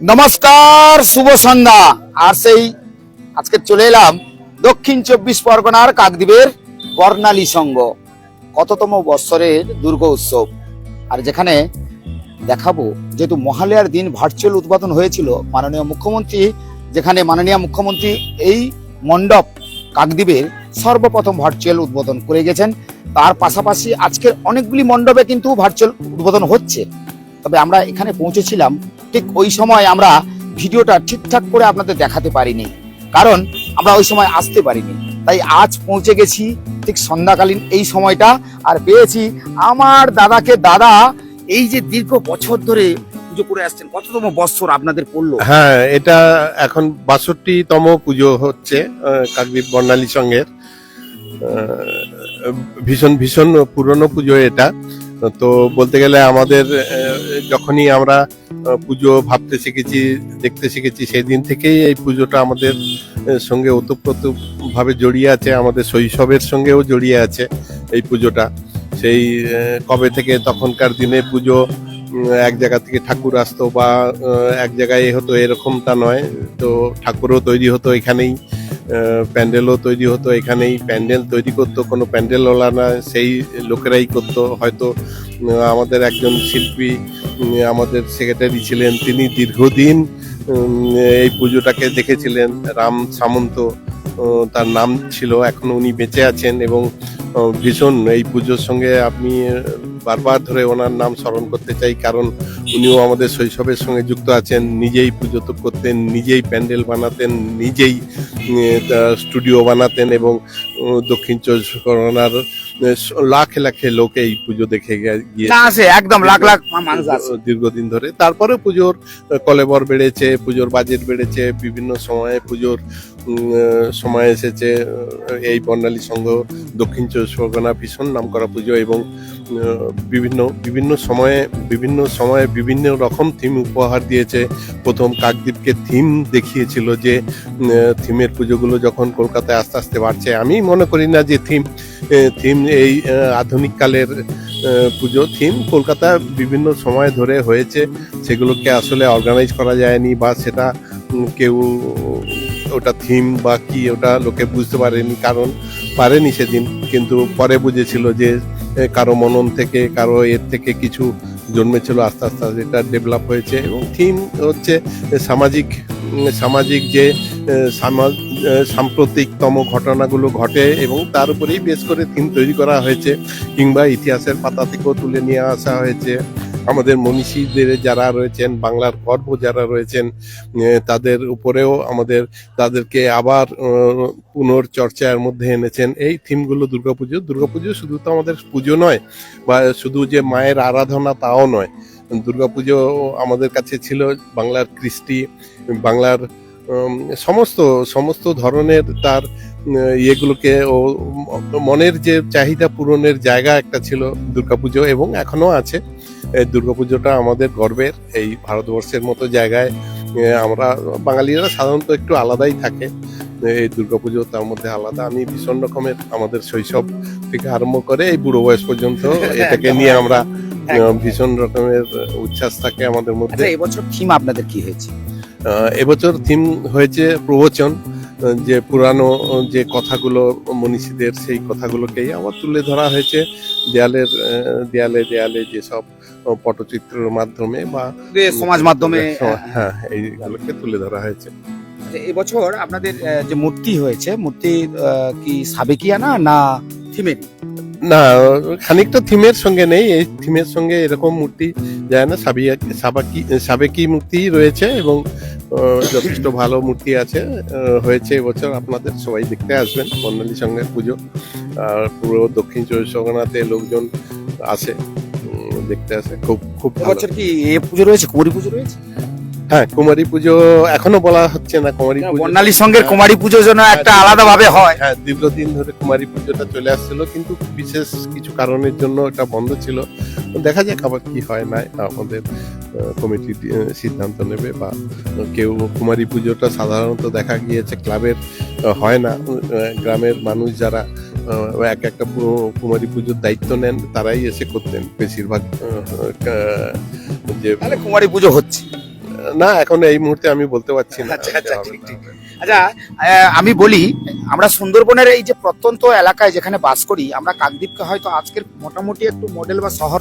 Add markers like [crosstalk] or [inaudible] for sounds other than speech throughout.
নমস্কার, শুভ সন্ধ্যা। আর সেই আজকে চলে এলাম দক্ষিণ চব্বিশ পরগনার কাকদ্বীপের বর্ণালী সংঘ, কততম বৎসরের দুর্গা উৎসব। আর যেখানে দেখাবো, যেহেতু মহালয়ার দিন ভার্চুয়াল উদ্বোধন হয়েছিল, মাননীয় মুখ্যমন্ত্রী, যেখানে মাননীয় মুখ্যমন্ত্রী এই মণ্ডপ কাকদ্বীপের সর্বপ্রথম ভার্চুয়াল উদ্বোধন করে গেছেন। তার পাশাপাশি আজকের অনেকগুলি মণ্ডপে কিন্তু ভার্চুয়াল উদ্বোধন হচ্ছে। তবে আমরা এখানে পৌঁছেছিলাম ঠিক ওই সময় আমরা ভিডিওটা ঠিকঠাক করে আপনাদের দেখাতে পারিনি। কারণ আমরা ওই সময় আসতে পারিনি। তাই আজ পৌঁছে গেছি ঠিক সন্ধ্যাকালীন এই সময়টা আর পেয়েছি আমার দাদাকে। দাদা এই যে দীর্ঘ বছর ধরে পুজো করে আসছেন কততম বৎসর আপনাদের পড়ল? হ্যাঁ এটা এখন বাষট্টিতম পুজো হচ্ছে আহ, কাকদ্বীপ বর্ণালী সঙ্গের ভীষণ ভীষণ পুরনো পুজো এটা। তো বলতে গেলে আমাদের যখনই আমরা পুজো ভাবতে শিখেছি, দেখতে শিখেছি, সেই দিন থেকেই এই পুজোটা আমাদের সঙ্গে ওতপ্রোত ভাবে জড়িয়ে আছে, আমাদের শৈশবের সঙ্গেও জড়িয়ে আছে এই পুজোটা। সেই কবে থেকে তখনকার দিনে পুজো এক জায়গা থেকে ঠাকুর আসতো বা এক জায়গায় হতো, এরকমটা নয়। তো ঠাকুরও তৈরি হতো এখানেই। প্যান্ডেলও তৈরি হতো, এখানেই প্যান্ডেল তৈরি করতো, কোনো প্যান্ডেলওয়ালা না, সেই লোকেরাই করতো। হয়তো আমাদের একজন শিল্পী আমাদের সেক্রেটারি ছিলেন, তিনি দীর্ঘদিন এই পুজোটাকে দেখেছিলেন, রাম সামন্ত তার নাম ছিল, এখনও উনি বেঁচে আছেন এবং ভীষণ এই পুজোর সঙ্গে আপনি বারবার ধরে ওনার নাম স্মরণ করতে চাই কারণ উনিও আমাদের শৈশবের সঙ্গে যুক্ত আছেন নিজেই পুজো তো করতেন নিজেই প্যান্ডেল বানাতেন নিজেই স্টুডিও বানাতেন এবং দক্ষিণ চব্বিশ পরগনার লাখে লাখে লোক এই পুজো দেখে গিয়ে একদম লাখ লাখ মানুষ দীর্ঘদিন ধরে। তারপরে পুজোর কলেবর বেড়েছে পুজোর বাজেট বেড়েছে বিভিন্ন সময়ে পুজোর সময় এসেছে এই বর্ণালী সংঘ দক্ষিণ চব্বিশ পরগনা ভীষণ নাম করা পুজো এবং বিভিন্ন বিভিন্ন সময়ে বিভিন্ন সময়ে বিভিন্ন রকম থিম উপহার দিয়েছে। প্রথম কাকদ্বীপকে থিম দেখিয়েছিল যে থিমের পুজোগুলো যখন কলকাতায় আস্তে আস্তে বাড়ছে আমি মনে করি না যে থিম থিম এই আহ, আধুনিক কালের পুজো। থিম কলকাতা বিভিন্ন সময় ধরে হয়েছে। সেগুলোকে আসলে অর্গানাইজ করা যায়নি বা সেটা কেউ ওটা থিম বা কি ওটা লোকে বুঝতে পারেনি, কারণ পারেনি সেদিন। কিন্তু পরে বুঝেছিল যে কারও মনন থেকে, কারও এর থেকে কিছু জন্মেছিল আস্তে আস্তে এটা ডেভেলপ হয়েছে। এবং থিম হচ্ছে সামাজিক সামাজিক যে সাম্প্রতিকতম ঘটনাগুলো ঘটে এবং তার উপরেই বেশ করে থিম তৈরি করা হয়েছে। কিংবা ইতিহাসের পাতা থেকেও তুলে নিয়ে আসা হয়েছে। আমাদের মনীষীদের যারা রয়েছেন, বাংলার গর্ব যারা রয়েছেন তাদের উপরেও আমাদের, তাদেরকে আবার পুনর্চর্চার মধ্যে এনেছেন। এই থিমগুলো দুর্গাপুজো দুর্গাপুজো শুধু তো আমাদের পুজো নয়, বা শুধু যে মায়ের আরাধনা তাও নয়। দুর্গাপুজো আমাদের কাছে ছিল বাংলার কৃষ্টি, বাংলার সমস্ত সমস্ত ধরনের তার ইয়েগুলোকে ও, মনের যে চাহিদা পূরণের জায়গা একটা ছিল দুর্গাপুজো, এবং এখনও আছে। এই দুর্গাপুজোটা আমাদের গর্বের। এই ভারতবর্ষের মতো জায়গায় আমরা বাঙালিরা সাধারণত একটু আলাদাই থাকে। এই দুর্গাপুজো তার মধ্যে আলাদা। আমি ভীষণ রকমের আমাদের শৈশব থেকে আরম্ভ করে এই বুড়ো বয়স পর্যন্ত এটাকে নিয়ে আমরা [laughs] ভীষণ রকমের উচ্ছ্বাস থাকে আমাদের মধ্যে। আচ্ছা এবছর থিম আপনাদের কি হয়েছে? এবছর থিম হয়েছে প্রবচন যে পুরানো যে কথাগুলো মনীষীদের সেই কথাগুলোকেই আবার তুলে ধরা হয়েছে। দেয়ালের দেয়ালে দেয়ালে যেসব পটচিত্রের মাধ্যমে বা সমাজ মাধ্যমে হ্যাঁ। এইগুলোকে তুলে ধরা হয়েছে। আচ্ছা, এবছর আপনাদের যে মূর্তি হয়েছে মূর্তি কি সাবেকিয়া না না থিমের না খানিকটা থিমের সঙ্গে নেই এই থিমের সঙ্গে এরকম মূর্তি যায় না সাবিয়া সাবাকি সাবেকি মূর্তি রয়েছে এবং যথেষ্ট ভালো মূর্তি আছে হয়েছে এবছর আপনাদের সবাই দেখতে আসবেন বর্ণালী সঙ্গে পুজো আর পুরো দক্ষিণ চব্বিশ পরগনাতে লোকজন আসে। দেখতে আসে। খুব খুব ভালো। এবছর কি এ পুজো রয়েছে? কুমারী পুজো রয়েছে? হ্যাঁ কুমারী পুজো এখনও বলা হচ্ছে না। কুমারী পুজো বর্ণালী সঙ্গের কুমারী পুজো যেন একটা আলাদা ভাবে হয়। হ্যাঁ দীর্ঘদিন ধরে কুমারী পুজোটা চলে আসছিল কিন্তু বিশেষ কিছু কারণের জন্য এটা বন্ধ ছিল। দেখা যাক আবার কি হয় না আমাদের কমিটি সিদ্ধান্ত নেবে বা কেউ কুমারী পুজোটা সাধারণত দেখা গিয়েছে ক্লাবের হয় না গ্রামের মানুষ যারা এক একটা পুরো কুমারী পুজোর দায়িত্ব নেন তারাই এসে করতেন বেশিরভাগ যে তাহলে কুমারী পুজো হচ্ছে। না এখন এই মুহূর্তে আমি বলতে পারছি না। আচ্ছা আচ্ছা ঠিক ঠিক। আচ্ছা আমি বলি আমরা সুন্দরবনের এই যে প্রত্যন্ত এলাকায় যেখানে বাস করি আমরা কাকদ্বীপকে হয়তো আজকের মোটামুটি একটু মডেল বা শহর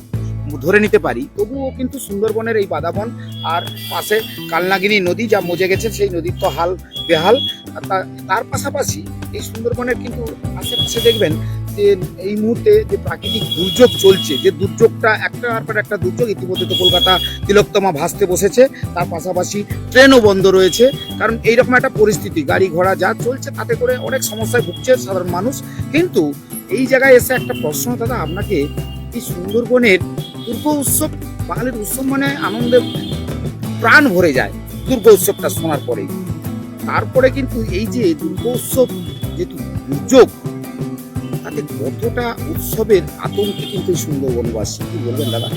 ধরে নিতে পারি, তবুও কিন্তু সুন্দরবনের এই বাদাবন আর পাশে কালনাগিনী নদী যা মজে গেছে, সেই নদীর তো হাল বেহাল। তার পাশাপাশি এই সুন্দরবনের কিন্তু আশেপাশে দেখবেন যে এই মুহূর্তে যে প্রাকৃতিক দুর্যোগ চলছে, যে দুর্যোগটা একটার পর একটা দুর্যোগ ইতিমধ্যে তো কলকাতা তিলোত্তমা ভাসতে বসেছে, তার পাশাপাশি ট্রেনও বন্ধ রয়েছে। কারণ এইরকম একটা পরিস্থিতি, গাড়ি ঘোড়া যা চলছে তাতে করে অনেক সমস্যায় ভুগছে সাধারণ মানুষ। কিন্তু এই জায়গায় এসে একটা প্রশ্ন, দাদা, আপনাকে এই সুন্দরবনের দুর্গ উৎসব, বাঙালির উৎসব মানে আনন্দে প্রাণ ভরে যায় দুর্গ উৎসবটা শোনার পরে তারপরে কিন্তু এই যে দুর্গ উৎসব যেহেতু দুর্যোগ, তাতে কতটা উৎসবের আতঙ্কে কিন্তু সুন্দরবনবাসী, কি বলবেন দাদা?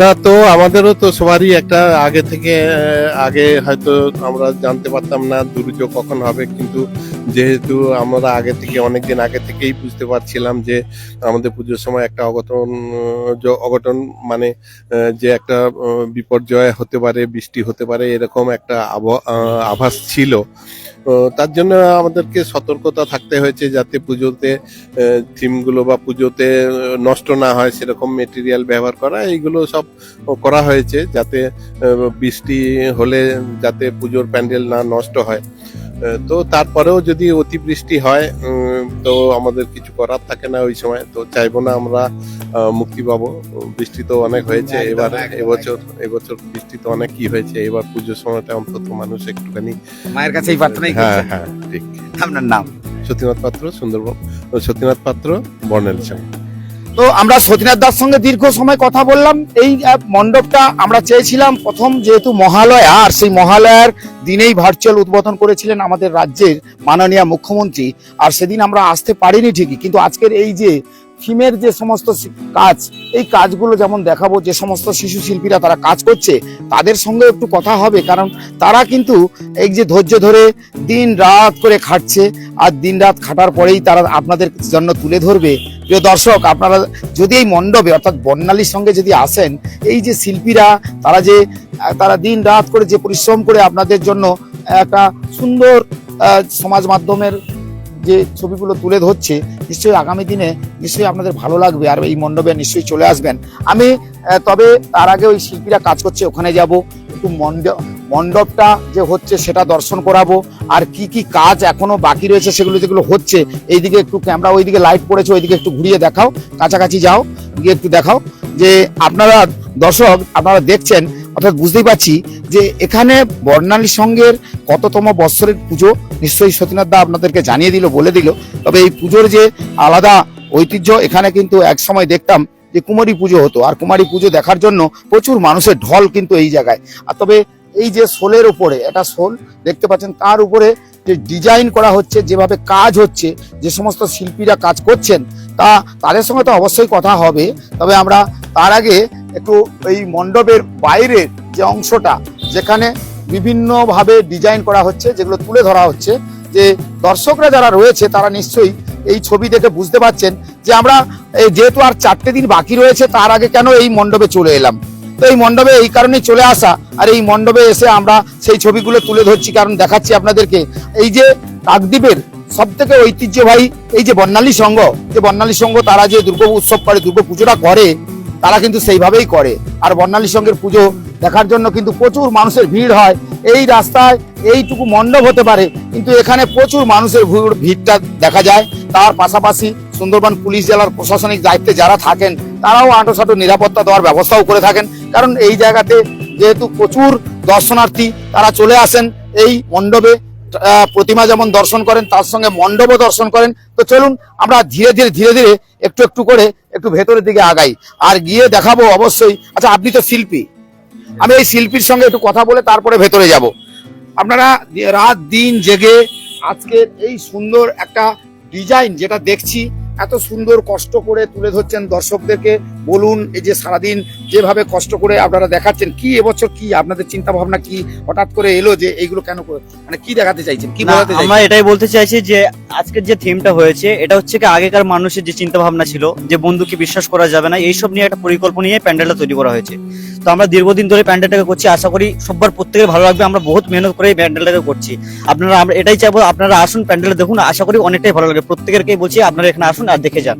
না, তো আমাদেরও তো সবারই একটা আগে থেকে আগে হয়তো আমরা জানতে পারতাম না দুর্যোগ কখন হবে, কিন্তু যেহেতু আমরা আগে থেকে, অনেকদিন আগে থেকেই বুঝতে পারছিলাম যে আমাদের পুজোর সময় একটা অঘটন অঘটন মানে যে একটা বিপর্যয় হতে পারে, বৃষ্টি হতে পারে, এরকম একটা আভাস ছিল। আহ, তার জন্য আমাদেরকে সতর্কতা থাকতে হয়েছে যাতে পুজোতে থিমগুলো বা পুজোতে নষ্ট না হয় সেরকম মেটেরিয়াল ব্যবহার করা এইগুলো সব করা হয়েছে যাতে বৃষ্টি হলে যাতে পুজোর প্যান্ডেল না নষ্ট হয়। তো তারপরেও যদি অতিবৃষ্টি হয় তো আমাদের কিছু করার থাকে না ওই সময়। তো চাইব না আমরা মুক্তি পাবো বৃষ্টি তো অনেক হয়েছে এবার এবছর এবছর বৃষ্টি তো অনেক কি হয়েছে। এবার পুজোর সময়টা অন্তত মানুষ একটুখানি মায়ের কাছে প্রার্থনাই হ্যাঁ হ্যাঁ ঠিক। আপনার নাম? সতীনাথ পাত্র সুন্দরবন। সতীনাথ পাত্র বর্ণেল সেন। তো আমরা সতীনাথ দাস সঙ্গে দীর্ঘ সময় কথা বললাম। এই মণ্ডপটা আমরা চেয়েছিলাম প্রথম যেহেতু মহালয়া, আর সেই মহালয়ার দিনেই ভার্চুয়াল উদ্বোধন করেছিলেন আমাদের রাজ্যের মাননীয় মুখ্যমন্ত্রী। আর সেদিন আমরা আসতে পারিনি ঠিকই, কিন্তু আজকের এই যে থিমের যে সমস্ত কাজ, এই কাজগুলো যেমন দেখাবো, যে সমস্ত শিশু শিল্পীরা তারা কাজ করছে, তাদের সঙ্গে একটু কথা হবে, কারণ তারা কিন্তু এই যে ধৈর্য ধরে দিন রাত করে খাটছে, আর দিন রাত খাটার পরেই তারা আপনাদের জন্য তুলে ধরবে। প্রিয় দর্শক, আপনারা যদি এই মণ্ডপে, অর্থাৎ বর্ণালীর সঙ্গে যদি আসেন, এই যে শিল্পীরা, তারা যে তারা দিন রাত করে যে পরিশ্রম করে আপনাদের জন্য একটা সুন্দর সমাজ মাধ্যমের যে ছবিগুলো তুলে ধরছে, নিশ্চয়ই আগামী দিনে নিশ্চয়ই আপনাদের ভালো লাগবে আর এই মণ্ডপে নিশ্চয়ই চলে আসবেন। আমি তবে তার আগে ওই শিল্পীরা কাজ করছে, ওখানে যাব। একটু মণ্ডপ মণ্ডপটা যে হচ্ছে সেটা দর্শন করাবো। আর কি কি কাজ এখনও বাকি রয়েছে সেগুলো যেগুলো হচ্ছে, এইদিকে একটু ক্যামেরা ওইদিকে লাইট পড়েছে, ওইদিকে একটু ঘুরিয়ে দেখাও। কাছাকাছি যাও, গিয়ে একটু দেখাও। যে আপনারা দর্শক, আপনারা দেখছেন অর্থাৎ বুঝতেই পারছি যে এখানে বর্ণালী সঙ্গের কততম বৎসরের পুজো নিশ্চয়ই সতীনাথ দা আপনাদেরকে জানিয়ে দিল, বলে দিল। তবে এই পুজোর যে আলাদা ঐতিহ্য, এখানে কিন্তু এক সময় দেখতাম যে কুমারী পুজো হতো। আর কুমারী পুজো দেখার জন্য প্রচুর মানুষের ঢল কিন্তু এই জায়গায়। আর তবে এই যে শোলের উপরে, এটা শোল দেখতে পাচ্ছেন তার উপরে যে ডিজাইন করা হচ্ছে, যেভাবে কাজ হচ্ছে, যে সমস্ত শিল্পীরা কাজ করছেন তা তাদের সঙ্গে তো অবশ্যই কথা হবে। তবে আমরা তার আগে একটু এই মণ্ডপের বাইরের যে অংশটা, যেখানে বিভিন্নভাবে ডিজাইন করা হচ্ছে, যেগুলো তুলে ধরা হচ্ছে, যে দর্শকরা যারা রয়েছে, তারা নিশ্চয়ই এই ছবি দেখে বুঝতে পারছেন যে আমরা যেহেতু আর চারটে দিন বাকি রয়েছে, তার আগে কেন এই মণ্ডপে চলে এলাম? তো এই মণ্ডপে এই কারণেই চলে আসা আর এই মণ্ডপে এসে আমরা সেই ছবিগুলো তুলে ধরছি, কারণ দেখাচ্ছি আপনাদেরকে। এই যে কাকদ্বীপের সব থেকে ঐতিহ্যবাহী এই যে বর্ণালী সংঘ যে বর্ণালী সংঘ তারা যে দুর্গা উৎসব করে, দুর্গা পুজোটা করে, তারা কিন্তু সেইভাবেই করে। আর বর্ণালী সংঘের পুজো দেখার জন্য কিন্তু প্রচুর মানুষের ভিড় হয়। এই রাস্তায় এইটুকু মণ্ডপ হতে পারে, কিন্তু এখানে প্রচুর মানুষের ভিড় ভিড়টা দেখা যায়। তার পাশাপাশি সুন্দরবন পুলিশ জেলার প্রশাসনিক দায়িত্বে যারা থাকেন, তারাও আঁটোসাঁটো নিরাপত্তা দেওয়ার ব্যবস্থাও করে থাকেন। কারণ এই জায়গাতে যেহেতু প্রচুর দর্শনার্থী তারা চলে আসেন, এই মণ্ডপে প্রতিমা যেমন দর্শন করেন, তার সঙ্গে মণ্ডপও দর্শন করেন। তো চলুন, আমরা ধীরে ধীরে ধীরে ধীরে একটু একটু করে একটু ভেতরের দিকে আগাই। আর গিয়ে দেখাবো অবশ্যই আচ্ছা আপনি তো শিল্পী। আমি এই শিল্পীর সঙ্গে একটু কথা বলে তারপরে ভেতরে যাব। আপনারা রাত দিন জেগে আজকের এই সুন্দর একটা ডিজাইন যেটা দেখছি, এত সুন্দর কষ্ট করে তুলে ধরছেন দর্শকদেরকে বলুন এই যে সারাদিন যেভাবে কষ্ট করে আপনারা দেখাচ্ছেন কি এবছর কি আপনাদের চিন্তা ভাবনা কি? হঠাৎ করে এলো যে এইগুলো কেন করে- মানে কি দেখাতে চাইছেন কি বলাতে আমরা এটাই বলতে চাইছি যে আজকের যে থিমটা হয়েছে এটা হচ্ছে কি আগেকার মানুষের যে চিন্তা ভাবনা ছিল যে বন্ধুকে বিশ্বাস করা যাবে না এইসব নিয়ে একটা পরিকল্পনা নিয়ে প্যান্ডেলটা তৈরি করা হয়েছে। তো আমরা দীর্ঘদিন ধরে প্যান্ডেলটাকে করছি আশা করি সবার প্রত্যেকের ভালো লাগবে আমরা বহুত মেহনত করে এই প্যান্ডেলটাকে করছি। আপনারা আমরা এটাই চাইব আপনারা আসুন প্যান্ডেলটা দেখুন আশা করি অনেকটাই ভালো লাগে প্রত্যেকেরকেই বলছি আপনারা এখানে আসুন আর দেখে যান।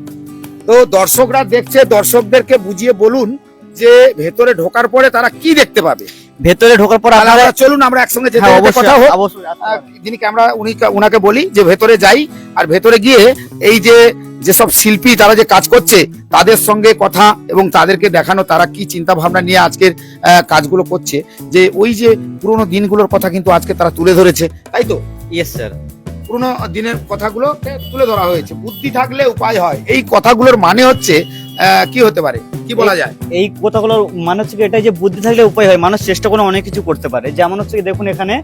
তো দর্শকরা দেখছে দর্শকদেরকে বুঝিয়ে বলুন যে ভেতরে ঢোকার পরে তারা কি দেখতে পাবে। ভেতরে ঢোকার পর আপনারা আমরা চলুন আমরা একসঙ্গে যেতে হ্যাঁ, কথা হোক। অবশ্যই যিনি ক্যামেরা উনি ওনাকে বলি যে ভেতরে যাই আর ভেতরে গিয়ে এই যে যেসব শিল্পী তারা যে কাজ করছে তাদের সঙ্গে কথা এবং তাদেরকে দেখানো তারা কি চিন্তা ভাবনা নিয়ে আজকের আহ, কাজগুলো করছে যে ওই যে পুরোনো দিনগুলোর কথা কিন্তু আজকে তারা তুলে ধরেছে তাই তো? ইয়েস স্যার পুরোনো দিনের কথাগুলো তুলে ধরা হয়েছে। বুদ্ধি থাকলে উপায় হয়। এই কথাগুলোর মানে হচ্ছে কি হতে পারে? কি বলা যায়? এই কথাগুলোর মানে হচ্ছে কি এটাই যে বুদ্ধি থাকলে উপায় হয়। মানুষ চেষ্টা করে অনেক কিছু করতে পারে। যেমন হচ্ছে দেখুন এখানে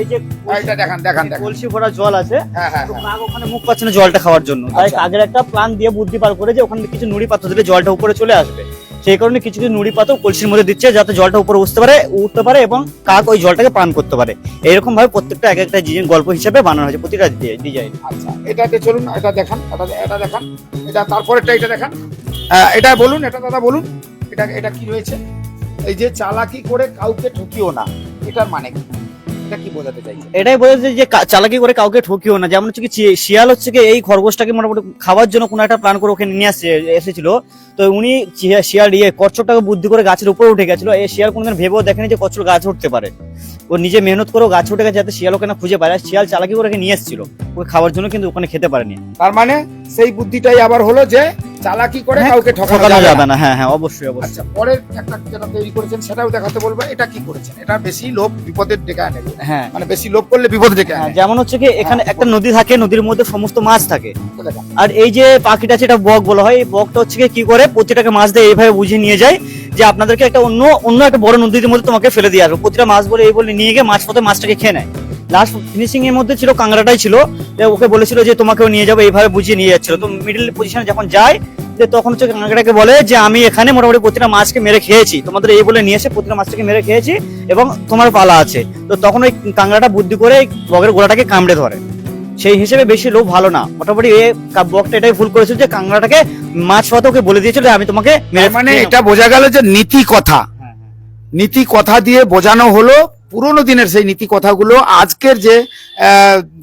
এই যে হ্যাঁ, এটা দেখান দেখান দেখান। কলসি ভরা জল আছে হ্যাঁ হ্যাঁ। কাক ওখানে মুখ পাচ্ছে না জলটা খাওয়ার জন্য। তাই আচ্ছা। কাকের একটা প্ল্যান দিয়ে বুদ্ধি পার করে যে ওখানে কিছু নুড়ি পাথর দিলে জলটা উপরে চলে আসবে। সেই কারণে কিছু কিছু নুড়ি পাথর কলসির মধ্যে দিচ্ছে, যাতে জলটা উপরে উঠতে পারে উঠতে পারে এবং কাক ওই জলটাকে পান করতে পারে। এরকম ভাবে প্রত্যেকটা এক একটা ডিজাইন গল্প হিসেবে বানানো হয়েছে, প্রতিটা ডিজাইন। আচ্ছা এটাতে চলুন, এটা দেখান, এটা এটা দেখান, এটা তারপরেরটা এটা দেখান। এটা বলুন, এটা দাদা বলুন, এটা এটা কি রয়েছে এই যে চালাকি করে কাউকে ঠকিও না, এটার মানে কি? এটা কি বোঝাতে চাইছে এটাই যে চালাকি করে কাউকে ঠকিও না। যেমন হচ্ছে কি শিয়াল হচ্ছে কি এই খরগোশটাকে মোটামুটি খাওয়ার জন্য কোনো একটা প্ল্যান করে ওখানে নিয়ে আসছে এসেছিল। তো উনি শিয়াল ইয়ে কচ্ছপটাকে বুদ্ধি করে গাছের উপরে উঠে গেছিল। এই শিয়াল কোনোদিন ভেবেও দেখেনি যে কচ্ছপ গাছ উঠতে পারে। ও নিজে মেহনত করেও গাছ উঠে গেছে যাতে শিয়াল ওখানে খুঁজে পায়। শিয়াল চালাকি করে নিয়ে এসেছিল। ওকে খাওয়ার জন্য কিন্তু ওখানে খেতে পারেনি। তার মানে সেই বুদ্ধিটাই আবার হলো যে চালাকি করে হ্যাঁ, কাউকে ঠকানো যাবে না। হ্যাঁ হ্যাঁ অবশ্যই অবশ্যই। আচ্ছা পরের একটা যেটা তৈরি করেছেন সেটাও দেখাতে বলব। এটা কি করেছেন? এটা বেশি লোভ বিপদের ডেকে আনে। হ্যাঁ। মানে বেশি লোভ করলে বিপদ ডেকে হ্যাঁ, আনে। যেমন হচ্ছে কি এখানে একটা নদী থাকে নদীর মধ্যে সমস্ত মাছ থাকে। আর এই যে পাখিটা আছে বক বলা হয়। এই বকটা হচ্ছে কি করে? প্রতিটাকে মাছ দিয়ে এইভাবে বুঝিয়ে নিয়ে যায় যে আপনাদেরকে একটা অন্য অন্য একটা বড় নদীর মধ্যে তোমাকে ফেলে দিয়ে আসব। প্রতিটা মাছ বলে এই বলে নিয়ে গিয়ে মাছ পথে মাছটাকে খেয়ে নেয়। লাস্ট ফিনিশিং এর মধ্যে ছিল কাংড়াটাই ছিল। ওকে বলেছিল যে তোমাকেও নিয়ে যাব। এইভাবে বুঝিয়ে নিয়ে যাচ্ছিল। তো মিডিল পজিশনে যখন যায় যে তখন হচ্ছে কাঁকড়াকে বলে যে আমি এখানে মোটামুটি প্রতিটা মাছকে মেরে খেয়েছি। তোমাদের এই বলে নিয়ে এসে প্রতিটা মাছটাকে মেরে খেয়েছি এবং তোমার পালা আছে। তো তখন ওই কাঁকড়াটা বুদ্ধি করে বগের গোড়াটাকে কামড়ে ধরে। সেই হিসেবে বেশি লোক ভালো না। মোটামুটি এ বকটা এটাই ভুল করেছিল যে কাঁকড়াটাকে মাছ পাতা ওকে বলে দিয়েছিল আমি তোমাকে মানে এটা বোঝা গেল যে নীতি কথা। হ্যাঁ, হ্যাঁ। নীতি কথা দিয়ে বোঝানো হলো পুরোনো দিনের সেই নীতি কথাগুলো আজকের যে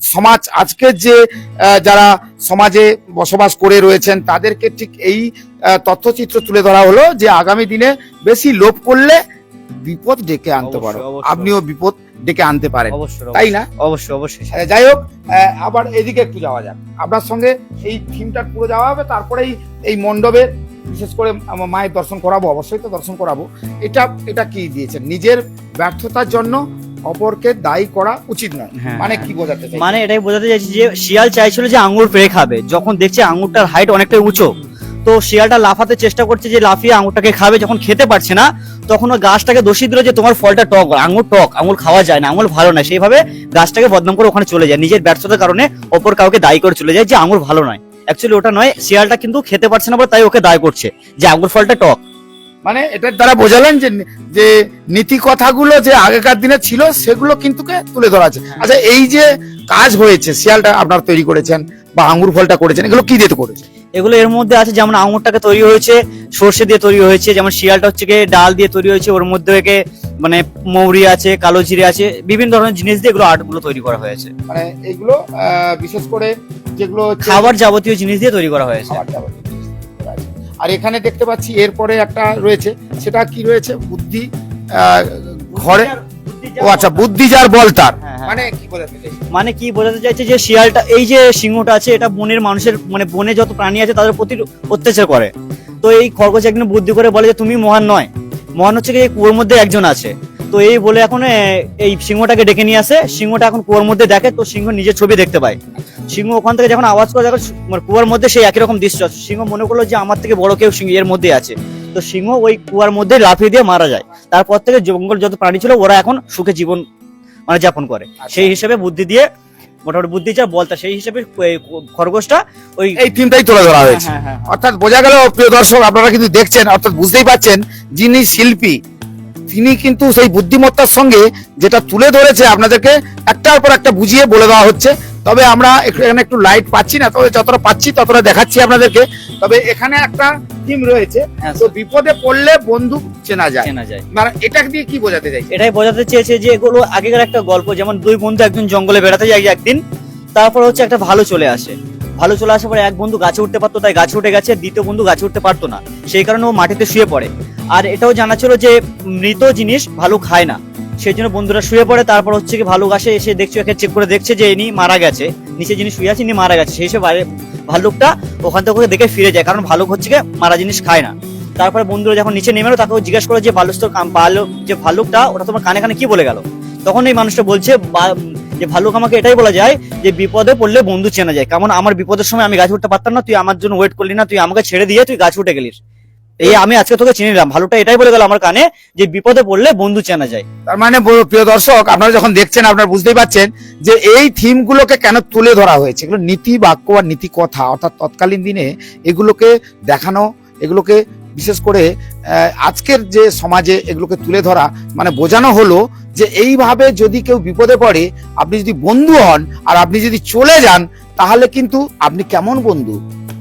সমাজ আজকের যে যারা সমাজে বসবাস করে রয়েছেন তাদেরকে ঠিক এই তথ্যচিত্র তুলে ধরা হলো যে আগামী দিনে বেশি লোভ করলে বিপদ ডেকে আনতে পারো। আপনিও বিপদ ডেকে আনতে পারেন। তাই না? অবশ্যই অবশ্যই। আহ, যাই হোক আহ, আবার এদিকে একটু যাওয়া যাক। আপনার সঙ্গে এই থিমটার পুরো যাওয়া হবে তারপরেই এই মণ্ডপে বিশেষ করে আমার মায়ের দর্শন করাবো অবশ্যই তো দর্শন করাবো। এটা এটা কি দিয়েছেন? নিজের ব্যর্থতার জন্য অপরকে দায়ী করা উচিত নয়। হ্যাঁ, মানে হ্যাঁ। কি বোঝাতে চাই মানে এটাই বোঝাতে চাইছি যে শিয়াল চাইছিল যে আঙুর পেরে খাবে। যখন দেখছে আঙুরটার হাইট অনেকটা উঁচু তো শিয়ালটা লাফাতে চেষ্টা করছে যে লাফিয়ে আঙুরটাকে খাবে। যখন খেতে পারছে না তখন ও গাছটাকে দোষী দিল যে তোমার ফলটা টক আঙুর টক আঙুর খাওয়া যায় না আঙুর ভালো না সেইভাবে গাছটাকে বদনাম করে ওখানে চলে যায়। নিজের ব্যর্থতার কারণে অপর কাউকে দায়ী করে চলে যায় যে আঙুর ভালো নয়। অ্যাকচুয়ালি ওটা নয় শিয়ালটা কিন্তু খেতে পারছে না বলে তাই ওকে দায় করছে। যে আঙ্গুর ফলটা টক। মানে এটার দ্বারা বোঝালেন যে যে নীতি কথাগুলো যে আগেকার দিনে ছিল সেগুলো কিন্তু কে তুলে ধরা আছে। আচ্ছা এই যে কাজ হয়েছে শিয়ালটা আপনার তৈরি করেছেন বা আঙ্গুর ফলটা করেছেন এগুলো কি দিয়ে করেছেন? এগুলো এর মধ্যে আছে যেমন আঙুরটাকে তৈরি হয়েছে সর্ষে দিয়ে তৈরি হয়েছে যেমন শিয়ালটা হচ্ছে ডাল দিয়ে তৈরি হয়েছে ওর মধ্যে একে মানে মৌরি আছে কালো জিরে আছে বিভিন্ন ধরনের জিনিস দিয়ে এগুলো আর্টগুলো তৈরি করা হয়েছে। মানে এগুলো বিশেষ করে যেগুলো খাবার যাবতীয় জিনিস দিয়ে তৈরি করা হয়েছে। আর এখানে দেখতে পাচ্ছি এরপরে একটা রয়েছে সেটা কি রয়েছে? বুদ্ধি ঘরে ও আচ্ছা বুদ্ধি যার বল তার হ্যাঁ, হ্যাঁ। মানে কি বোঝাতে মানে কি বোঝাতে চাইছে যে শিয়ালটা এই যে সিংহটা আছে এটা বনের মানুষের মানে বনে যত প্রাণী আছে তাদের প্রতি অত্যাচার করে। তো এই খরগোশ একদিন বুদ্ধি করে বলে যে তুমি মহান নয়। মহান হচ্ছে এই কুয়োর মধ্যে একজন আছে। তো এই বলে এখন এই সিংহটাকে ডেকে নিয়ে আসে। সিংহটা এখন কুয়োর মধ্যে দেখে তো সিংহ নিজের ছবি দেখতে পায়। সিংহ ওখান থেকে যখন আওয়াজ করে দেখো মানে কুয়ার মধ্যে সেই একই রকম দৃশ্য সিংহ মনে করল যে আমার থেকে বড় কেউ সিংহ এর মধ্যে আছে। তো সিংহ ওই কুয়ার মধ্যে লাফিয়ে দিয়ে মারা যায়। তারপর থেকে জঙ্গল যত প্রাণী ছিল ওরা এখন সুখে জীবন মানে যাপন করে। সেই হিসেবে বুদ্ধি দিয়ে মোটামুটি বুদ্ধি যা বলতা সেই হিসেবে খরগোশটা ওই এই থিমটাই তুলে ধরা হয়েছে হ্যাঁ হ্যাঁ হ্যাঁ। অর্থাৎ বোঝা গেল প্রিয় দর্শক আপনারা কিন্তু দেখছেন অর্থাৎ বুঝতেই পাচ্ছেন যিনি শিল্পী তিনি কিন্তু সেই বুদ্ধিমত্তার সঙ্গে যেটা তুলে ধরেছে আপনাদেরকে একটার পর একটা বুঝিয়ে বলে দেওয়া হচ্ছে তবে আমরা এখানে একটু লাইট পাচ্ছি না তবে যতটা পাচ্ছি ততটা দেখাচ্ছি আপনাদেরকে। তবে এখানে একটা থিম রয়েছে হ্যাঁ, তো বিপদে পড়লে বন্ধু চেনা যায়। চেনা যায়। মানে এটা দিয়ে কি বোঝাতে চাইছে এটাই বোঝাতে চেয়েছে যে এগুলো আগেকার একটা গল্প যেমন দুই বন্ধু একজন জঙ্গলে বেড়াতে যায় একদিন তারপর হচ্ছে একটা ভালো চলে আসে। ভালো চলে আসার পরে এক বন্ধু গাছে উঠতে পারতো তাই গাছে উঠে গেছে দ্বিতীয় বন্ধু গাছে উঠতে পারতো না। সেই কারণে ও মাটিতে শুয়ে পড়ে। আর এটাও জানা ছিল যে মৃত জিনিস ভালো খায় না। সেই জন্য বন্ধুরা শুয়ে পড়ে, তারপর হচ্ছে কি ভালুক গাছে এসে দেখছে একে চেক করে দেখছে যে ইনি মারা গেছে। নিচে যিনি শুয়ে আছে, ইনি মারা গেছে। সেই সব ভাল্লুকটা ওখান থেকে দেখে ফিরে যায়, কারণ ভালুক হচ্ছে কি মারা জিনিস খায় না। তারপরে বন্ধুরা যখন নিচে নেমে তাকে জিজ্ঞেস করে যে, ভালুক ভালুক, যে ভাল্লুকটা ওটা তোমার কানে কানে কি বলে গেল? তখন এই মানুষটা বলছে যে ভাল্লুক আমাকে এটাই বলা যায় যে বিপদে পড়লে বন্ধু চেনা যায়। কেমন আমার বিপদের সময় আমি গাছ উঠতে পারতাম না, তুই আমার জন্য ওয়েট করলি না, তুই আমাকে ছেড়ে দিয়ে তুই গাছ উঠে গেলিস। এই আমি আজকে তোকে চিনি নিলাম। ভালুকটা এটাই বলে গেল আমার কানে যে বিপদে পড়লে বন্ধু চেনা যায়। তার মানে প্রিয় দর্শক, আপনারা যখন দেখছেন, আপনারা বুঝতেই পাচ্ছেন যে এই থিমগুলোকে কেন তুলে ধরা হয়েছে। এগুলো নীতি, বাক্য আর নীতি কথা, অর্থাৎ তৎকালীন দিনে এগুলোকে দেখানো, এগুলোকে বিশেষ করে আজকের যে সমাজে এগুলোকে তুলে ধরা মানে বোঝানো হলো যে এইভাবে যদি কেউ বিপদে পড়ে, আপনি যদি বন্ধু হন আর আপনি যদি চলে যান, তাহলে কিন্তু আপনি কেমন বন্ধু?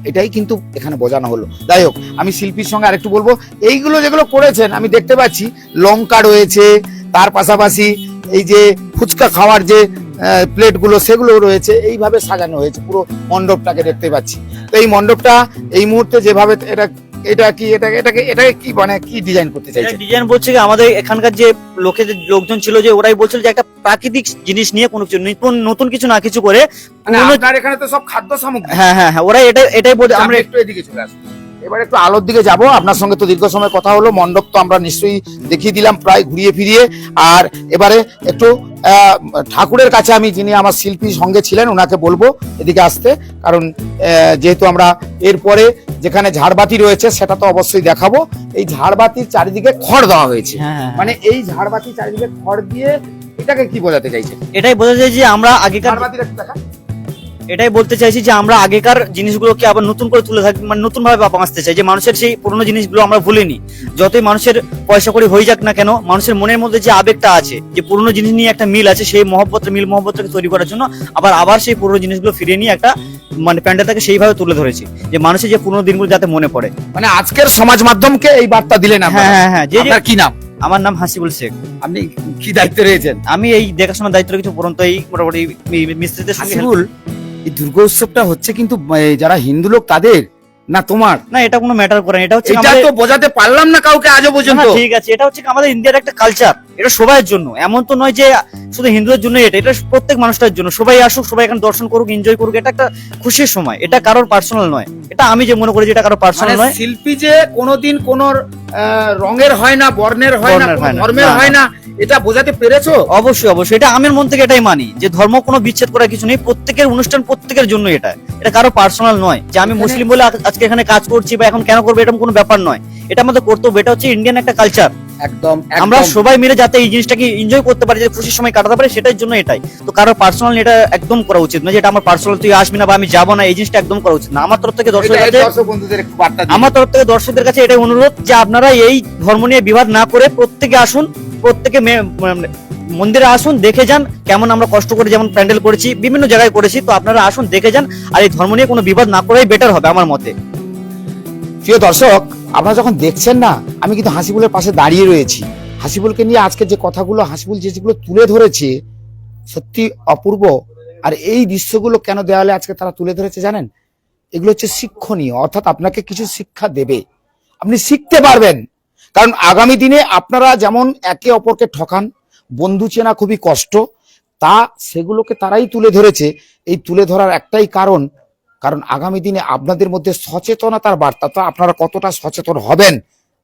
এটাই কিন্তু এখানে বোঝানো হলো। যাই হোক, আমি শিল্পীর সঙ্গে আরেকটু বলব, এইগুলো যেগুলো করেছেন, আমি দেখতে পাচ্ছি, লঙ্কা রয়েছে, তার পাশাপাশি এই যে ফুচকা খাওয়ার যে প্লেটগুলো সেগুলো রয়েছে, এইভাবে সাজানো হয়েছে, পুরো মণ্ডপটাকে দেখতে পাচ্ছি। তো এই মণ্ডপটা এই মুহূর্তে যেভাবে এটা এটা কি এটাকে এটাকে এটাকে কি মানে কি ডিজাইন করতে চাইছে? ডিজাইন বলছে কি আমাদের এখানকার যে লোকজন ছিল যে ওরাই বলছিল যে একটা প্রাকৃতিক জিনিস নিয়ে কোনো কিছু নতুন নতুন কিছু না কিছু করে মানে এখানে তো সব খাদ্য সামগ্রী। হ্যাঁ হ্যাঁ হ্যাঁ ওরাই এটাই এটাই আমরা একটু এদিকে চলে আসব এবার একটু আলোর দিকে যাব। আপনার সঙ্গে তো দীর্ঘ সময় কথা হলো মণ্ডপ তো আমরা নিশ্চয়ই দেখিয়ে দিলাম প্রায় ঘুরিয়ে ফিরিয়ে। আর এবারে একটু আহ, ঠাকুরের কাছে আমি যিনি আমার শিল্পী সঙ্গে ছিলেন ওনাকে বলব এদিকে আসতে। কারণ আহ, যেহেতু আমরা এরপরে যেখানে ঝাড়বাতি রয়েছে সেটা তো অবশ্যই দেখাবো। এই ঝাড়বাতির চারিদিকে খড় দেওয়া হয়েছে। হ্যাঁ হ্যাঁ। মানে এই ঝাড়বাতি চারিদিকে খড় দিয়ে এটাকে কি বোঝাতে চাইছে এটাই বোঝাতে চাইছে যে আমরা আগেকার ঝাড়বাতির একটু দেখা এটাই বলতে চাইছি যে আমরা আগেকার জিনিসগুলোকে আবার নতুন করে তুলে থাকি মানে নতুন ভাবে বাঁচতে চাই। যে মানুষের সেই পুরোনো জিনিসগুলো আমরা ভুলিনি। যতই মানুষের পয়সা করে হয়ে যাক না কেন মানুষের মনের মধ্যে যে আবেগটা আছে যে পুরোনো জিনিস নিয়ে একটা মিল আছে সেই মহব্বত মিল মহব্বতটাকে তৈরি করার জন্য আবার আবার সেই পুরোনো জিনিসগুলো ফিরিয়ে নিয়ে একটা মানে প্যান্ডেলটাকে সেইভাবে তুলে ধরেছি। যে মানুষের যে পুরোনো দিনগুলো যাতে মনে পড়ে। মানে আজকের সমাজ মাধ্যমকে এই বার্তা দিলেন হ্যাঁ হ্যাঁ হ্যাঁ। যে কি নাম? আমার নাম হাসিবুল শেখ। আপনি কি দায়িত্বে রয়েছেন? আমি এই দেখাশোনার দায়িত্ব কিছু পর্যন্ত এই মোটামুটি মিস্ত্রিদের সঙ্গে এই দুর্গা উৎসবটা হচ্ছে কিন্তু যারা হিন্দু লোক তাদের? না তোমার? না এটা কোনো ম্যাটার করে না। এটা হচ্ছে এটা তো বোঝাতে পারলাম না কাউকে আজও পর্যন্ত। না, ঠিক আছে। এটা হচ্ছে আমাদের ইন্ডিয়ার একটা কালচার এটা সবাইয়ের জন্য। এমন তো নয় যে শুধু হিন্দুদের জন্য এটা এটা প্রত্যেক মানুষটার জন্য। সবাই আসুক সবাই এখানে দর্শন করুক এনজয় করুক এটা একটা খুশির সময়। এটা কারোর পার্সোনাল নয়। এটা আমি যে মনে করি যে এটা কারোর মানে পার্সোনাল নয়। শিল্পী যে কোনোদিন কোন আহ, রঙের হয় না বর্ণের হয় না হয় ধর্মের। হয় না এটা বোঝাতে পেরেছ? অবশ্যই অবশ্যই। এটা আমের মন থেকে এটাই মানি যে ধর্ম কোনো বিচ্ছেদ করার কিছু নেই। প্রত্যেকের অনুষ্ঠান প্রত্যেকের জন্য এটা। এটা কারও পার্সোনাল নয়। যে আমি মুসলিম বলে আজকে এখানে কাজ করছি বা এখন কেন করব এরকম কোনো ব্যাপার নয়। এটা আমাদের কর্তব্য এটা হচ্ছে ইন্ডিয়ান একটা কালচার একদম আমরা সবাই মিলে যাতে এই জিনিসটাকে এনজয় করতে পারি যে খুশির সময় কাটাতে পারি সেটার জন্য এটাই। তো কারও পার্সোনাল এটা একদম করা উচিত না যে এটা আমার পার্সোনাল তুই আসবি না বা আমি যাব না এই জিনিসটা একদম করা উচিত না। আমার তরফ থেকে দর্শকের কাছে দর্শক বন্ধুদের বার্তা আমার তরফ থেকে দর্শকদের কাছে এটাই অনুরোধ যে আপনারা এই ধর্ম নিয়ে বিবাদ না করে প্রত্যেকে আসুন প্রত্যেকে মানে মন্দিরে আসুন দেখে যান কেমন আমরা কষ্ট করে যেমন প্যান্ডেল করেছি বিভিন্ন জায়গায় করেছি। তো আপনারা আসুন দেখে যান আর এই ধর্ম নিয়ে কোনো বিবাদ না করাই বেটার হবে আমার মতে। প্রিয় দর্শক আপনারা যখন দেখছেন না, আমি কিন্তু হাসিবুলের পাশে দাঁড়িয়ে রয়েছি। হাসিবুলকে নিয়ে আজকে যে কথাগুলো, হাসিবুল যে যেগুলো তুলে ধরেছে, সত্যি অপূর্ব। আর এই দৃশ্যগুলো কেন দেওয়ালে আজকে তারা তুলে ধরেছে জানেন? এগুলো হচ্ছে শিক্ষণীয়, অর্থাৎ আপনাকে কিছু শিক্ষা দেবে। আপনি শিখতে পারবেন। কারণ আগামী দিনে আপনারা যেমন একে অপরকে ঠকান, বন্ধু চেনা খুবই কষ্ট, তা সেগুলোকে তারাই তুলে ধরেছে। এই তুলে ধরার একটাই কারণ কারণ আগামী দিনে আপনাদের মধ্যে সচেতনতার বার্তা, তো আপনারা কতটা সচেতন হবেন?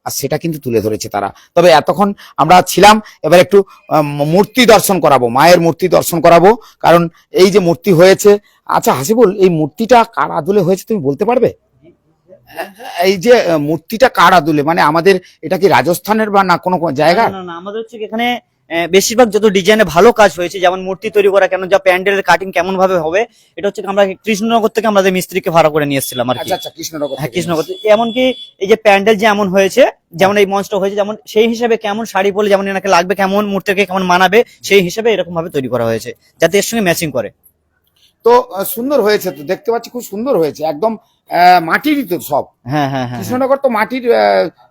আর সেটা কিন্তু তুলে ধরেছে তারা। তবে এতক্ষণ আমরা ছিলাম, এবার একটু মূর্তি দর্শন করাবো, মায়ের মূর্তি দর্শন করাবো, কারণ এই যে মূর্তি হয়েছে আচ্ছা হাসিবুল, এই মূর্তিটা কার আদলে হয়েছে তুমি বলতে পারবে? এই যে মূর্তিটা কার আদলে? মানে আমাদের, এটা কি রাজস্থানের বা না কোনো জায়গা আমাদের হচ্ছে এখানে বেশিরভাগ যত ডিজাইনে ভালো কাজ হয়েছে যেমন মূর্তি তৈরি করা কেন যা প্যান্ডেলের কাটিং কেমন ভাবে হবে এটা হচ্ছে আমরা কৃষ্ণনগর থেকে আমাদের মিস্ত্রিকে ভাড়া করে নিয়ে এসেছিলাম আর কি। আচ্ছা আচ্ছা কৃষ্ণনগর হ্যাঁ কৃষ্ণনগর এমনকি এই যে প্যান্ডেল যে এমন হয়েছে যেমন এই মঞ্চটা হয়েছে যেমন সেই হিসাবে কেমন শাড়ি পরলে যেমন এনাকে লাগবে কেমন মূর্তিকে কেমন মানাবে সেই হিসাবে এরকম ভাবে তৈরি করা হয়েছে যাতে এর সঙ্গে ম্যাচিং করে। তো সুন্দর হয়েছে তো দেখতে পাচ্ছি খুব সুন্দর হয়েছে একদম মাটিরই তো সব। হ্যাঁ হ্যাঁ হ্যাঁ কৃষ্ণনগর তো মাটির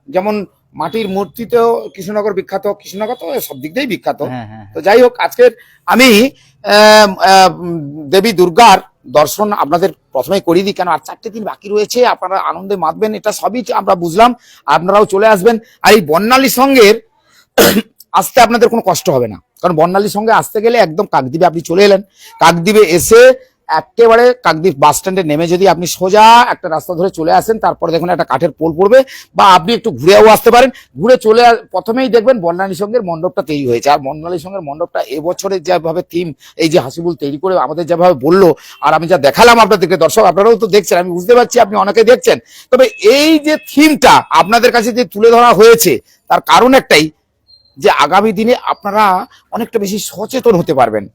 যেমন মাটির মূর্তিতেও কৃষ্ণনগর বিখ্যাত কৃষ্ণনগর তো সব দিক দিয়েই বিখ্যাত। হ্যাঁ হ্যাঁ তো যাই হোক আজকের আমি দেবী দুর্গার দর্শন আপনাদের প্রথমে করিয়ে দিই কেন আর চারটে দিন বাকি রয়েছে আপনারা আনন্দে মাতবেন এটা সবই আমরা বুঝলাম আপনারাও চলে আসবেন। আর এই বর্ণালী সঙ্গের আসতে আপনাদের কোনো কষ্ট হবে না। কারণ বর্ণালীর সঙ্গে আসতে গেলে একদম কাকদ্বীপে আপনি চলে এলেন। কাকদ্বীপে এসে একেবারে কাকদ্বীপ বাস স্ট্যান্ডে নেমে যদি আপনি সোজা একটা রাস্তা ধরে চলে আসেন, তারপরে দেখুন একটা কাঠের পোল পড়বে বা আপনি একটু ঘুরেও আসতে পারেন। ঘুরে চলে প্রথমেই দেখবেন বর্ণালী সঙ্গের মণ্ডপটা তৈরি হয়েছে। আর বর্ণালী সঙ্গের মণ্ডপটা এবছরের যেভাবে থিম এই যে হাসিবুল তৈরি করে আমাদের যেভাবে বলল, আর আমি যা দেখালাম আপনাদেরকে, দর্শক আপনারাও তো দেখছেন, আমি বুঝতে পারছি আপনি অনেকে দেখছেন। তবে এই যে থিমটা আপনাদের কাছে যে তুলে ধরা হয়েছে, তার কারণ একটাই যে আগামী দিনে আপনারা অনেকটা বেশি সচেতন হতে পারবেন।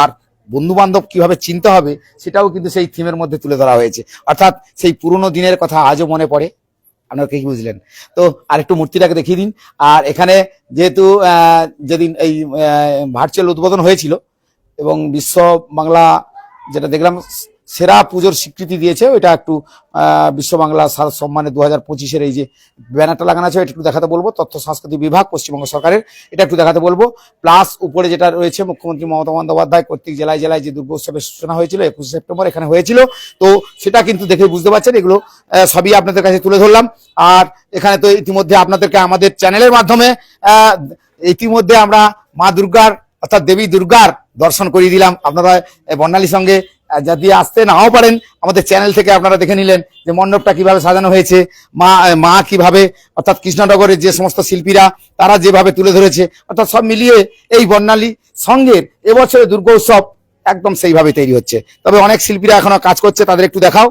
আর বন্ধু বান্ধব কীভাবে চিনতে হবে, সেটাও কিন্তু সেই থিমের মধ্যে তুলে ধরা হয়েছে। অর্থাৎ সেই পুরনো দিনের কথা আজও মনে পড়ে। আপনারা কি বুঝলেন? তো আরেকটু মূর্তিটাকে দেখিয়ে দিন। আর এখানে যেহেতু যেদিন এই ভার্চুয়াল উদ্বোধন হয়েছিল এবং বিশ্ব বাংলা যেটা দেখলাম সেরা পুজোর স্বীকৃতি দিয়েছে, ওইটা একটু বিশ্ব বাংলা সার- সম্মানে দু হাজার পঁচিশের এই যে ব্যানারটা লাগানো আছে এটা একটু দেখাতে বলব, তথ্য সংস্কৃতি বিভাগ, পশ্চিমবঙ্গ সরকারের, এটা একটু দেখাতে বলব। প্লাস উপরে যেটা রয়েছে, মুখ্যমন্ত্রী মমতা বন্দ্যোপাধ্যায় কর্তৃক জেলায় জেলায় যে দুর্গোৎসবের সূচনা হয়েছিল, একুশে সেপ্টেম্বর এখানে হয়েছিল, তো সেটা কিন্তু দেখে বুঝতে পারছেন, এগুলো সবই আপনাদের কাছে তুলে ধরলাম। আর এখানে তো ইতিমধ্যে আপনাদেরকে আমাদের চ্যানেলের মাধ্যমে ইতিমধ্যে আমরা মা দুর্গার, অর্থাৎ দেবী দুর্গার দর্শন করিয়ে দিলাম। আপনারা বর্ণালীর সঙ্গে যদি আসতে নাও পারেন, আমাদের চ্যানেল থেকে আপনারা দেখে নিলেন যে মণ্ডপটা কীভাবে সাজানো হয়েছে, মা মা কীভাবে, অর্থাৎ কৃষ্ণনগরের যে সমস্ত শিল্পীরা, তারা যেভাবে তুলে ধরেছে, অর্থাৎ সব মিলিয়ে এই বর্ণালী সঙ্গের এবছরের দুর্গোৎসব একদম সেইভাবে তৈরি হচ্ছে। তবে অনেক শিল্পীরা এখনও কাজ করছে, তাদের একটু দেখাও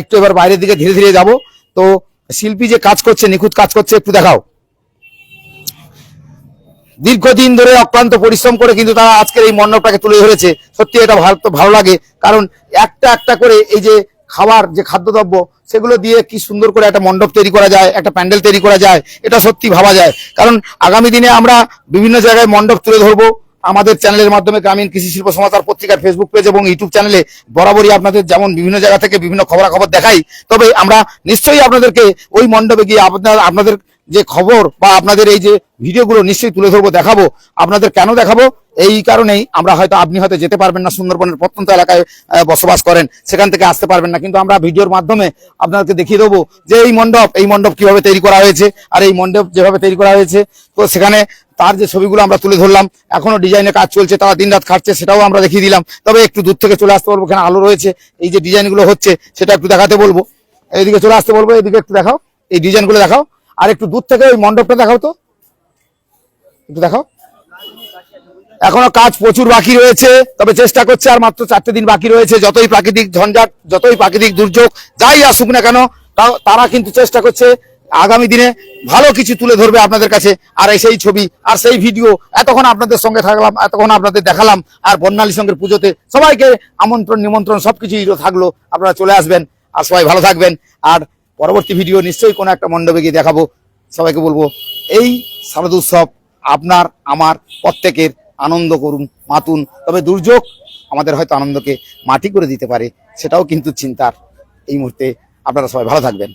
একটু এবার বাইরের দিকে ধীরে ধীরে যাব। তো শিল্পী যে কাজ করছে, নিখুঁত কাজ করছে, একটু দেখাও। দীর্ঘদিন ধরে অক্লান্ত পরিশ্রম করে কিন্তু তারা আজকের এই মণ্ডপটাকে তুলে ধরেছে। সত্যি এটা ভালো ভালো লাগে, কারণ একটা একটা করে এই যে খাবার, যে খাদ্যদ্রব্য, সেগুলো দিয়ে কি সুন্দর করে একটা মণ্ডপ তৈরি করা যায়, একটা প্যান্ডেল তৈরি করা যায়, এটা সত্যি ভাবা যায়। কারণ আগামী দিনে আমরা বিভিন্ন জায়গায় মণ্ডপ তুলে ধরবো। আমাদের চ্যানেলের মাধ্যমে গ্রামীণ কৃষি শিল্প সমাচার পত্রিকার ফেসবুক পেজ এবং ইউটিউব চ্যানেলে বরাবরই আপনাদের যেমন বিভিন্ন জায়গা থেকে বিভিন্ন খবরাখবর দেখাই, তবে আমরা নিশ্চয়ই আপনাদেরকে ওই মণ্ডপে গিয়ে আপনার আপনাদের যে খবর বা আপনাদের এই যে ভিডিওগুলো নিশ্চয়ই তুলে ধরবো, দেখাবো, আপনাদের কেন দেখাবো? এই কারণেই আমরা হয়তো, আপনি হয়তো যেতে পারবেন না, সুন্দরবনের প্রত্যন্ত এলাকায় বসবাস করেন, সেখান থেকে আসতে পারবেন না। কিন্তু আমরা ভিডিওর মাধ্যমে আপনাদেরকে দেখিয়ে দেবো যে এই মণ্ডপ এই মণ্ডপ কীভাবে তৈরি করা হয়েছে আর এই মণ্ডপ যেভাবে তৈরি করা হয়েছে। তো সেখানে তার যে ছবিগুলো আমরা তুলে ধরলাম, এখনও ডিজাইনের কাজ চলছে, তারা দিন রাত খাটছে, সেটাও আমরা দেখিয়ে দিলাম। তবে একটু দূর থেকে চলে আসতে বলব, এখানে আলো রয়েছে, এই যে ডিজাইনগুলো হচ্ছে, সেটা একটু দেখাতে বলব। এইদিকে চলে আসতে বলব, এইদিকে একটু দেখাও, এই ডিজাইনগুলো দেখাও। আর একটু দূর থেকে ওই মণ্ডপটা দেখাও তো। একটু দেখাও। এখনও কাজ প্রচুর বাকি রয়েছে, তবে চেষ্টা করছে আর মাত্র চারটে দিন বাকি রয়েছে। যতই প্রাকৃতিক ঝঞ্ঝাট, যতই প্রাকৃতিক দুর্যোগ, যাই আসুক না কেন তারা কিন্তু চেষ্টা করছে আগামী দিনে ভালো কিছু তুলে ধরবে আপনাদের কাছে। আর এই সেই ছবি, আর সেই ভিডিও, এতক্ষণ আপনাদের সঙ্গে থাকলাম, এতক্ষণ আপনাদের দেখালাম, আর বন্যালী সঙ্গের পুজোতে সবাইকে আমন্ত্রণ নিমন্ত্রণ সবকিছুই থাকল, আপনারা চলে আসবেন, আর সবাই ভালো থাকবেন। আর পরবর্তী ভিডিও নিশ্চয়ই কোনো একটা মণ্ডপে গিয়ে দেখাবো। সবাইকে বলব, এই শারদ উৎসব আপনার, আমার, প্রত্যেকের আনন্দ করুন, মাতুন। তবে দুর্যোগ আমাদের হয়তো আনন্দকে মাটি করে দিতে পারে, সেটাও কিন্তু চিন্তার এই মুহূর্তে। আপনারা সবাই ভালো থাকবেন।